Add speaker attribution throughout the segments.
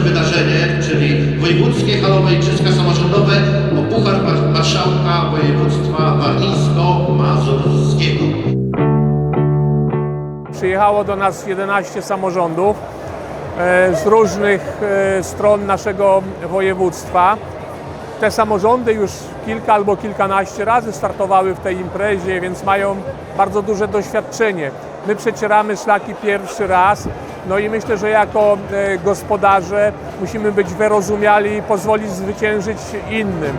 Speaker 1: wydarzenie, czyli wojewódzkie halowe igrzyska samorządowe o puchar marszałka województwa warmińsko-mazurskiego.
Speaker 2: Przyjechało do nas 11 samorządów e, z różnych e, stron naszego województwa. Te samorządy już kilka albo kilkanaście razy startowały w tej imprezie, więc mają bardzo duże doświadczenie. My przecieramy szlaki pierwszy raz, no i myślę, że jako e, gospodarze musimy być wyrozumiali i pozwolić zwyciężyć innym.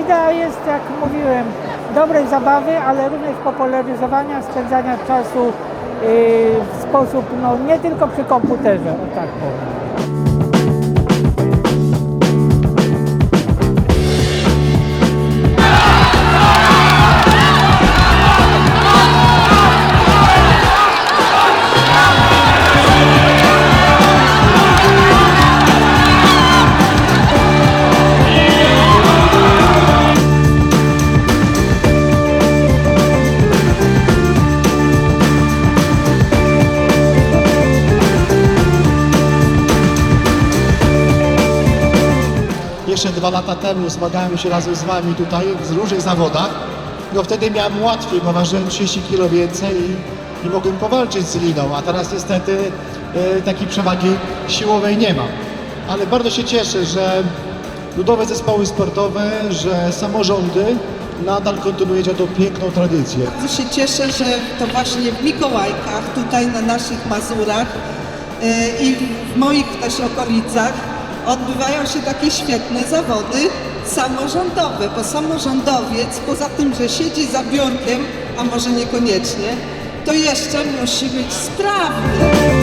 Speaker 3: Idea jest, jak mówiłem, dobrej zabawy, ale również popularyzowania, spędzania czasu yy, w sposób no, nie tylko przy komputerze, tak powiem.
Speaker 4: Jeszcze dwa lata temu zmagałem się razem z Wami tutaj w różnych zawodach. No wtedy miałem łatwiej, bo ważyłem 30 kg więcej i, i mogłem powalczyć z liną, a teraz niestety e, takiej przewagi siłowej nie mam. Ale bardzo się cieszę, że ludowe zespoły sportowe, że samorządy nadal kontynuują tą piękną tradycję.
Speaker 5: Bardzo się cieszę, że to właśnie w Mikołajkach, tutaj na naszych Mazurach e, i w moich też okolicach odbywają się takie świetne zawody samorządowe, bo samorządowiec poza tym, że siedzi za biurkiem, a może niekoniecznie, to jeszcze musi być sprawny.